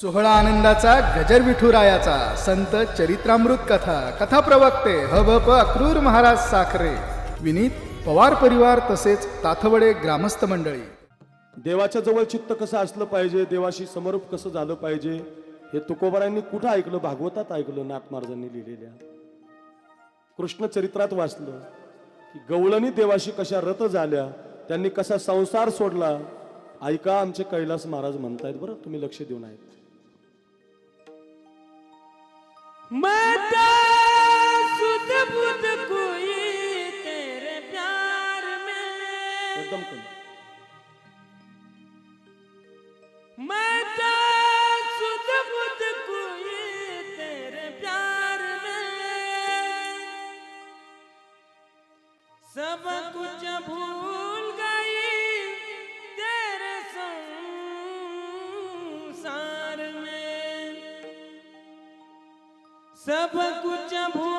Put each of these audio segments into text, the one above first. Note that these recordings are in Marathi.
सोहळा आनंदाचा गजर विठुरायाचा संत चरित्रामृत कथा कथा प्रवक्ते ह भ प अक्रूर महाराज साखरे विनीत पवार परिवार तसेच ताथवडे ग्रामस्थ मंडळी. देवाच्या जवळ चित्त कसं असलं पाहिजे देवाशी समरूप कसं झालं पाहिजे हे तुकोबारांनी कुठं ऐकलं भागवतात ऐकलं नाथ महाराजांनी लिहिलेल्या? कृष्ण चरित्रात वाचलं की गवळणी देवाशी कशा रत झाल्या त्यांनी कसा संसार सोडला ऐका आमचे कैलास महाराज म्हणतायत बरं तुम्ही लक्ष देऊन आहेत. माता सुध बुध कोई तेरे प्यार में। एकदम कमी सब कुछ भूल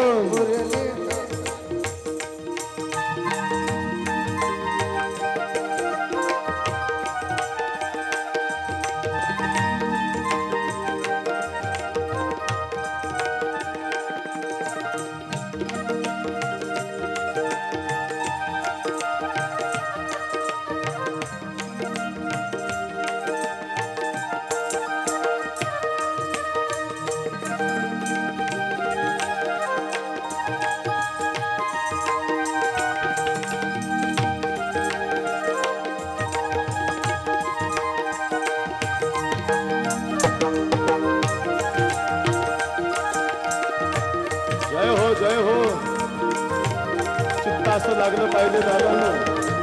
जय हो. जय चित्त असं लागलं पाहिजे दादांनो.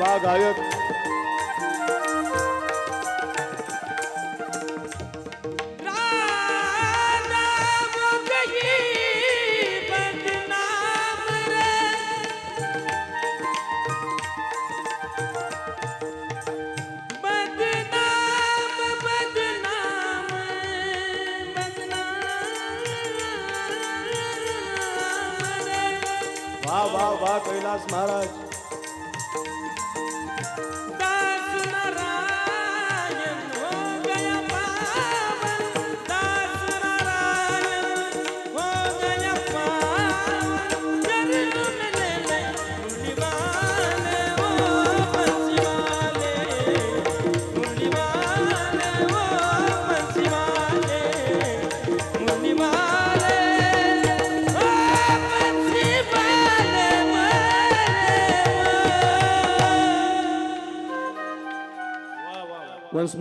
वा गायक वा वा वा कैलास महाराज os mortos.